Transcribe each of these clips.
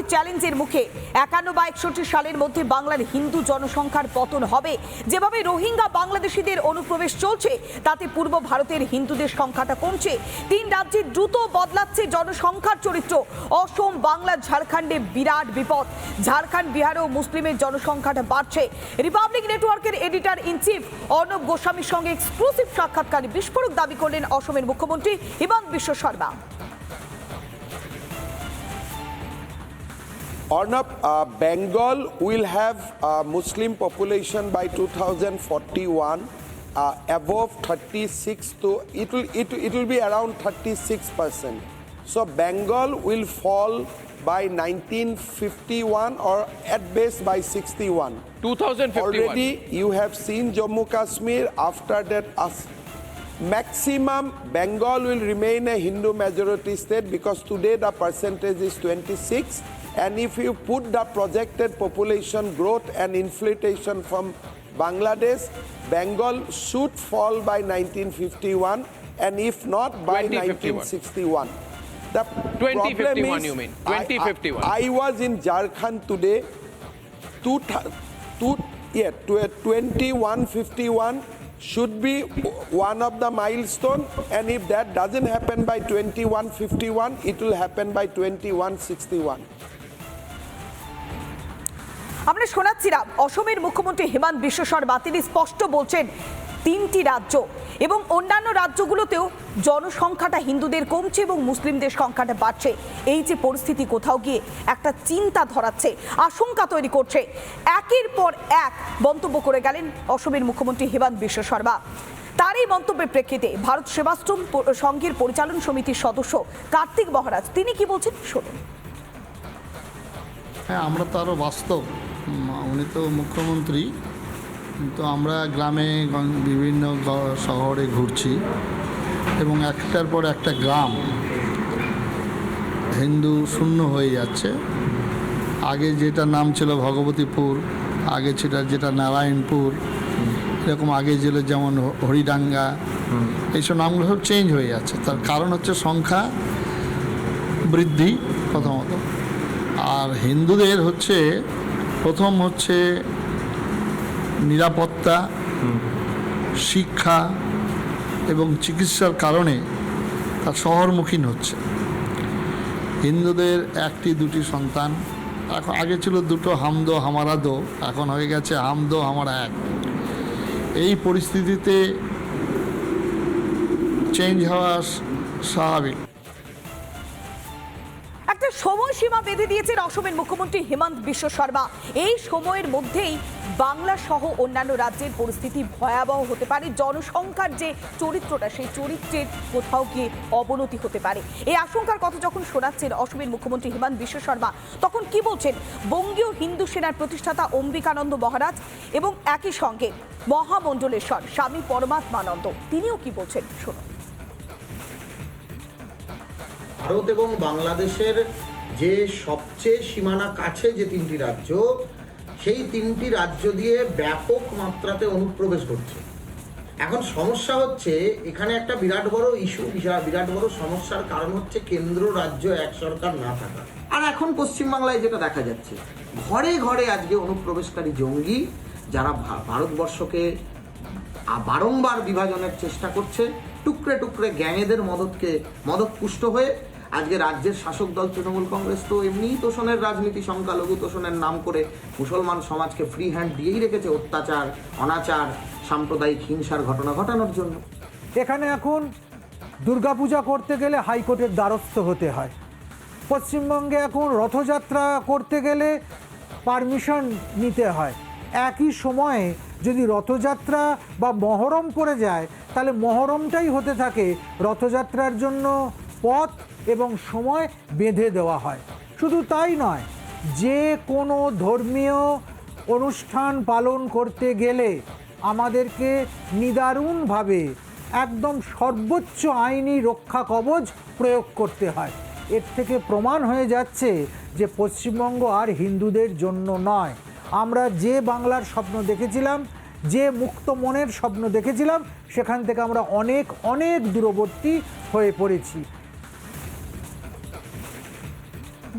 পাঁচটি চ্যালেঞ্জের মুখে। একান্ন বা একষট্টি সালের মধ্যে বাংলার হিন্দু জনসংখ্যার পতন হবে। যেভাবে রোহিঙ্গা বাংলাদেশিদের অনুপ্রবেশ চলছে, তাতে পূর্ব ভারতের হিন্দুদের সংখ্যাটা কমছে। তিন রাজ্যে দ্রুত বদলাচ্ছে জনসংখ্যার চরিত্র। অসম, বাংলা, ঝাড়খণ্ডে বিরাট বিপদ। ঝাড়খণ্ড বিহারেও মুসলিমের জনসংখ্যাটা বাড়ছে। রিপাবলিক নেটওয়ার্কের এডিটর ইন চিফ অর্ণব গোস্বামীর সঙ্গে এক্সক্লুসিভ সাক্ষাৎকারে বিস্ফোরক দাবি করলেন অসমের মুখ্যমন্ত্রী Himanta Biswa Sarma. Arnab, uh, Bengal will have a Muslim population by 2041 uh, above 36 to it will it, it will be around 36 percent. So Bengal will fall by 1951 or at best by 61. 2051 Already you have seen Jammu Kashmir after that as maximum Bengal will remain a Hindu majority state because today the percentage is 26 and if you put the projected population growth and inflation from Bangladesh Bengal should fall by 1951 and if not by 2051. 1961 the 2051 problem is you mean, I- I- I was in Jharkhand today two, two yeah, tw- 2151 should be one of the milestone and if that doesn't happen by 2151 it will happen by 2161 আমরা শোনাচ্ছিলাম অসমের মুখ্যমন্ত্রী হেমন্ত বিশ্ব শর্মা। তিনি স্পষ্ট বলছেন, তিনটি রাজ্য এবং অন্যান্য রাজ্যগুলোতেও জনসংখ্যাটা হিন্দুদের কমছে এবং মুসলিমদের সংখ্যাটা বাড়ছে। এই যে পরিস্থিতি কোথাও গিয়ে একটা চিন্তা ধরাচ্ছে, আশঙ্কা তৈরি করছে। একের পর এক মন্তব্য করে গেলেন অসমের মুখ্যমন্ত্রী হেমন্ত বিশ্ব শর্মা। তার এই মন্তব্যের প্রেক্ষিতে ভারত সেবাশ্রম সংঘের পরিচালন সমিতির সদস্য কার্তিক মহারাজ, তিনি কি বলছেন? শুনুন। হ্যাঁ আমরা তো আরও বাস্তব। উনি তো মুখ্যমন্ত্রী কিন্তু আমরা গ্রামে বিভিন্ন শহরে ঘুরছি এবং একটার পর একটা গ্রাম হিন্দু শূন্য হয়ে যাচ্ছে। আগে যেটা নাম ছিল ভগবতীপুর আগে ছিল যেটা নারায়ণপুর এরকম আগে ছিল যেমন হরিডাঙ্গা এইসব নামগুলো সব চেঞ্জ হয়ে যাচ্ছে। তার কারণ হচ্ছে সংখ্যা বৃদ্ধি প্রথমত। আর হিন্দুদের হচ্ছে প্রথম হচ্ছে নিরাপত্তা, শিক্ষা এবং চিকিৎসার কারণে তার শহরমুখীন হচ্ছে। হিন্দুদের একটি, দুটি সন্তান এখন আগে ছিল দুটো, হামদো হামারা দো এখন হয়ে গেছে হামদো, হামারা এক। এই পরিস্থিতিতে চেঞ্জ হওয়া স্বাভাবিক। সময়সীমা বেঁধে দিয়েছেন অসমের মুখ্যমন্ত্রী হেমন্ত বিশ্ব শর্মা। এই সময়ের মধ্যেই বাংলা সহ অন্যান্য রাজ্যের পরিস্থিতি ভয়াবহ হতে পারে। জনসংখ্যার যে চরিত্রটা, সেই চরিত্রের কোথাও গিয়ে অবনতি হতে পারে। এই আশঙ্কার কথা যখন শোনাচ্ছেন অসমের মুখ্যমন্ত্রী হেমন্ত বিশ্ব শর্মা, তখন কি বলছেন? বঙ্গীয় হিন্দু সেনার প্রতিষ্ঠাতা অম্বিকানন্দ মহারাজ এবং একই সঙ্গে মহামণ্ডলেশ্বর, স্বামী পরমাত্মানন্দ। তিনিও কি বলছেন? শুনুন। ভারত এবং বাংলাদেশের যে সবচেয়ে সীমানা কাছে যে তিনটি রাজ্য, সেই তিনটি রাজ্য দিয়ে ব্যাপক মাত্রাতে অনুপ্রবেশ করছে এখন সমস্যা হচ্ছে, এখানে একটা বিরাট বড় ইস্যু বিরাট বড় সমস্যার কারণ হচ্ছে কেন্দ্র রাজ্য এক সরকার না থাকা। আর এখন পশ্চিমবাংলায় যেটা দেখা যাচ্ছে, ঘরে ঘরে আজকে অনুপ্রবেশকারী জঙ্গি যারা ভারতবর্ষকে বারংবার বিভাজনের চেষ্টা করছে, টুকরে টুকরে গ্যাংয়েদের মদতকে মদত পুষ্ট হয়ে আজকে রাজ্যের শাসক দল তৃণমূল কংগ্রেস তো এমনিই তোষণের রাজনীতি, সংখ্যালঘু তোষণের নাম করে মুসলমান সমাজকে ফ্রি হ্যান্ড দিয়েই রেখেছে অত্যাচার, অনাচার, সাম্প্রদায়িক হিংসার ঘটনা ঘটানোর জন্য। এখানে এখন দুর্গাপূজা করতে গেলে হাইকোর্টের দ্বারস্থ হতে হয়। পশ্চিমবঙ্গে এখন রথযাত্রা করতে গেলে পারমিশন নিতে হয়। একই সময়ে যদি রথযাত্রা বা মহরম পড়ে যায়, তাহলে মহরমটাই হতে থাকে। রথযাত্রার জন্য পথ এবং সময় বেঁধে দেওয়া হয়। শুধু তাই নয়, যে কোনো ধর্মীয় অনুষ্ঠান পালন করতে গেলে আমাদেরকে নিদারুণভাবে একদম সর্বোচ্চ আইনি রক্ষা কবচ প্রয়োগ করতে হয়। এর থেকে প্রমাণ হয়ে যাচ্ছে যে পশ্চিমবঙ্গ আর হিন্দুদের জন্য নয়। আমরা যে বাংলার স্বপ্ন দেখেছিলাম, যে মুক্ত মনের স্বপ্ন দেখেছিলাম, সেখান থেকে আমরা অনেক অনেক দূরবর্তী হয়ে পড়েছি।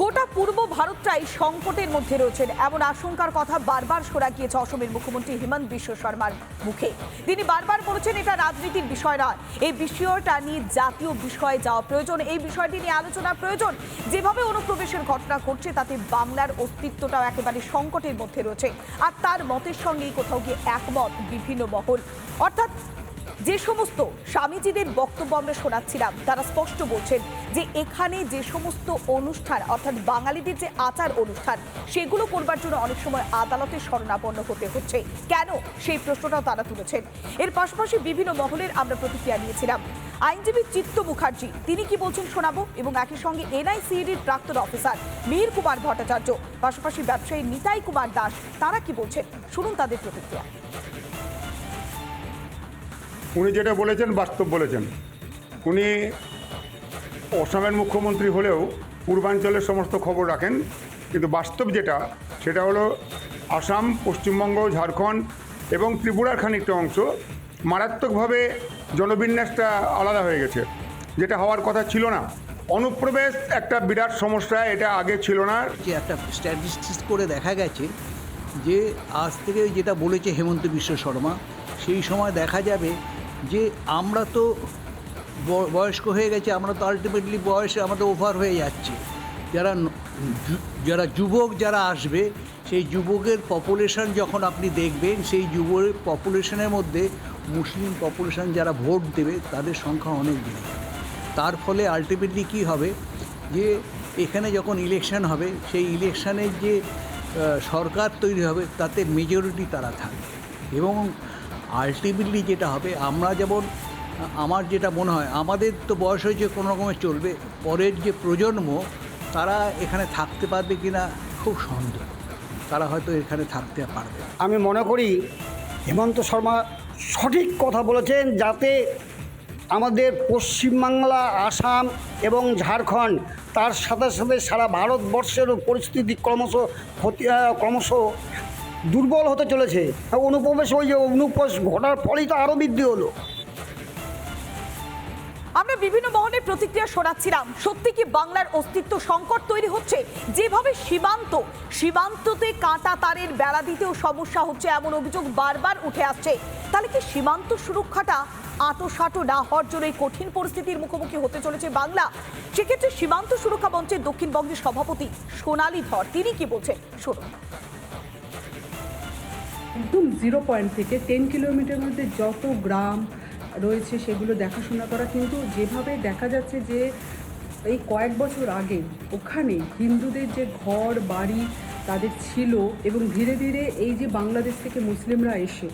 গোটা পূর্ব ভারতটাই সংকটের মধ্যে রয়েছেন এমন আশঙ্কার কথা বারবার শোনা গিয়েছে অসমের মুখ্যমন্ত্রী হিমন্ত বিশ্ব শর্মার মুখে। তিনি বারবার বলেছেন, এটা রাজনীতির বিষয় নয়। এই বিষয়টা নিয়ে জাতীয় বিষয়ে যাওয়া প্রয়োজন। এই বিষয়টি নিয়ে আলোচনা প্রয়োজন। যেভাবে অনুপ্রবেশের ঘটনা ঘটছে, তাতে বাংলার অস্তিত্বটাও একেবারে সংকটের মধ্যে রয়েছে। আর তার মতের সঙ্গেই কোথাও গিয়ে একমত বিভিন্ন মহল। অর্থাৎ যে সমস্ত স্বামীজিদের বক্তব্য আমরা শোনাচ্ছিলাম, তারা স্পষ্ট বলছেন যে এখানে যে সমস্ত অনুষ্ঠান, অর্থাৎ বাঙালিদের যে আচার অনুষ্ঠান, সেগুলো করবার জন্য অনেক সময় আদালতের শরণাপন্ন হতে হচ্ছে। কেন? সেই প্রশ্নটাও তারা তুলেছেন। এর পাশাপাশি বিভিন্ন মহলের আমরা প্রতিক্রিয়া নিয়েছিলাম আইনজীবী চিত্ত মুখার্জি, তিনি কি বলছেন শোনাবো? এবং একই সঙ্গে এনআইসিডির প্রাক্তন অফিসার মীর কুমার ভট্টাচার্য, পাশাপাশি ব্যবসায়ী নিতাই কুমার দাস, তারা কি বলছেন? শুনুন তাদের প্রতিক্রিয়া। উনি যেটা বলেছেন বাস্তব বলেছেন। উনি অসমের মুখ্যমন্ত্রী হলেও পূর্বাঞ্চলের সমস্ত খবর রাখেন, কিন্তু বাস্তব যেটা, সেটা হলো আসাম, পশ্চিমবঙ্গ, ঝাড়খণ্ড এবং ত্রিপুরার খানিকটা অংশ মারাত্মকভাবে জনবিন্যাসটা আলাদা হয়ে গেছে। যেটা হওয়ার কথা ছিল না। অনুপ্রবেশ একটা বিরাট সমস্যা, এটা আগে ছিল না। যে একটা স্ট্যাটিস্টিক্স করে দেখা গেছে যে আজ থেকে যেটা বলেছে হেমন্ত বিশ্ব শর্মা, সেই সময় দেখা যাবে যে আমরা তো বয়স্ক হয়ে গেছে, আমরা তো আলটিমেটলি বয়সে আমাদের ওভার হয়ে যাচ্ছে। যারা যারা যুবক যারা আসবে, সেই যুবকের পপুলেশন যখন আপনি দেখবেন, সেই যুবকের পপুলেশনের মধ্যে মুসলিম পপুলেশন যারা ভোট দেবে, তাদের সংখ্যা অনেক বেড়ে যাবে। তার ফলে আলটিমেটলি কী হবে? যে এখানে যখন ইলেকশন হবে, সেই ইলেকশনের যে সরকার তৈরি হবে, তাতে মেজরিটি তারা থাকবে। এবং আলটিমেটলি যেটা হবে, আমরা যেমন, আমার যেটা মনে হয়, আমাদের তো বয়স হয়েছে, কোনো রকমে চলবে। পরের যে প্রজন্ম, তারা এখানে থাকতে পারবে কি না খুব সন্দেহ। তারা হয়তো এখানে থাকতে পারবে। আমি মনে করি, হেমন্ত শর্মা সঠিক কথা বলেছেন, যাতে আমাদের পশ্চিমবাংলা, আসাম এবং ঝাড়খণ্ড, তার সাথে সাথে সারা ভারতবর্ষের পরিস্থিতি ক্রমশ ক্ষতি, ক্রমশ দুর্বল হতে চলেছে। অনুপ্রবেশ ওই যে অনুপ্রবেশ ঘটার ফলেই তো আরও বৃদ্ধি হলো। আমরা বিভিন্ন মহলের প্রতিক্রিয়া শোনাচ্ছিলাম। সত্যি কি বাংলার অস্তিত্ব সংকট তৈরি হচ্ছে? যেভাবে সীমান্ত, সীমান্ততে কাঁটা তারের বেড়া দিতেও সমস্যা হচ্ছে এমন অভিযোগ বারবার উঠে আসছে। তাহলে কি সীমান্ত সুরক্ষাটা আঁটোসাঁটো না হওয়ার জন্য এই কঠিন পরিস্থিতির মুখোমুখি হতে চলেছে বাংলা? সেক্ষেত্রে সীমান্ত সুরক্ষা মঞ্চের দক্ষিণবঙ্গের সভাপতি সোনালী ধর, তিনি কি বলছেন? শুনুন। একদম জিরো পয়েন্ট থেকে টেন কিলোমিটার মধ্যে যত গ্রাম রয়েছে সেগুলো দেখাশোনা করা। কিন্তু যেভাবে দেখা যাচ্ছে যে এই কয়েক বছর আগে ওখানে হিন্দুদের যে ঘর, বাড়ি তাদের ছিল এবং ধীরে ধীরে এই যে বাংলাদেশ থেকে মুসলিমরা এসে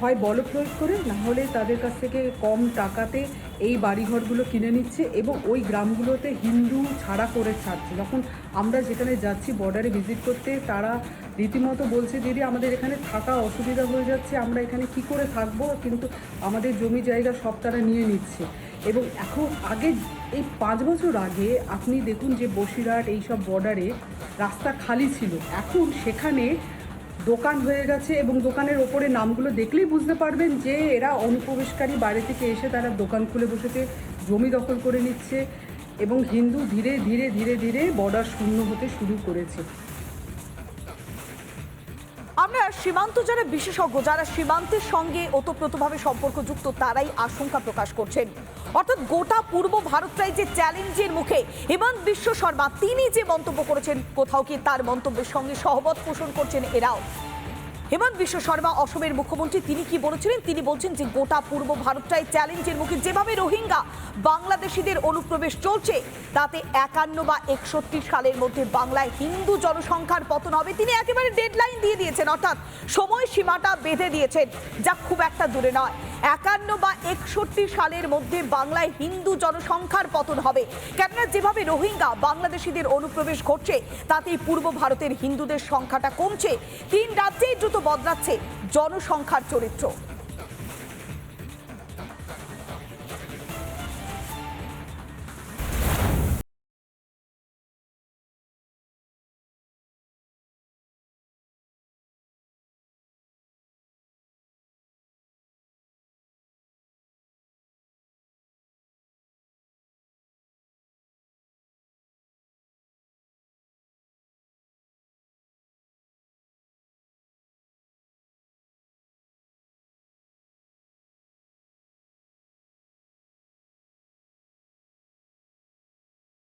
হয় বল প্রয়োগ করে, না হলে তাদের কাছ থেকে কম টাকাতে এই বাড়িঘরগুলো কিনে নিচ্ছে এবং ওই গ্রামগুলোতে হিন্দু ছাড়া করে ছাড়ছে। যখন আমরা যেখানে যাচ্ছি বর্ডারে ভিজিট করতে, তারা রীতিমতো বলছে, দিদি, আমাদের এখানে থাকা অসুবিধা হয়ে যাচ্ছে, আমরা এখানে কি করে থাকব? কিন্তু আমাদের জমি জায়গা সব তারা নিয়ে নিচ্ছে। এবং এখন আগে, এই পাঁচ বছর আগে আপনি দেখুন যে বসিরহাট এইসব বর্ডারে রাস্তা খালি ছিল। এখন সেখানে দোকান হয়ে গেছে এবং দোকানের ওপরে নামগুলো দেখলেই বুঝতে পারবেন যে এরা অনুপ্রবেশকারী বাইরে থেকে এসে তারা দোকান খুলে বসেছে জমি দখল করে নিচ্ছে এবং হিন্দু ধীরে ধীরে ধীরে ধীরে বর্ডার শূন্য হতে শুরু করেছে। সীমান্ত যারা বিশেষজ্ঞ, যারা সীমান্তের সঙ্গে ওতপ্রোতভাবে সম্পর্কযুক্ত তারাই আশঙ্কা প্রকাশ করছেন। অর্থাৎ গোটা পূর্ব ভারতটাই যে চ্যালেঞ্জের মুখে হেমন্ত বিশ্ব শর্মা, তিনি যে মন্তব্য করেছেন, কোথাও কি তার মন্তব্যের সঙ্গে সহমত পোষণ করছেন এরাও? হেমন্ত বিশ্ব শর্মা অসমের মুখ্যমন্ত্রী, তিনি কি বলেছিলেন? তিনি বলছেন যে গোটা পূর্ব ভারতটাই চ্যালেঞ্জের মুখে। যেভাবে রোহিঙ্গা বাংলাদেশিদের অনুপ্রবেশ চলছে, তাতে একান্ন বা একষট্টি সালের মধ্যে বাংলায় হিন্দু জনসংখ্যার পতন হবে। তিনি একেবারে ডেডলাইন দিয়ে দিয়েছেন, অর্থাৎ সময় সীমাটা বেঁধে দিয়েছেন, যা খুব একটা দূরে নয়। একান্ন বা একষট্টি সালের মধ্যে বাংলায় হিন্দু জনসংখ্যার পতন হবে। কেননা, যেভাবে রোহিঙ্গা বাংলাদেশিদের অনুপ্রবেশ ঘটছে, তাতেই পূর্ব ভারতের হিন্দুদের সংখ্যাটা কমছে। তিন রাজ্যেই দ্রুত বদলাচ্ছে জনসংখ্যার চরিত্র।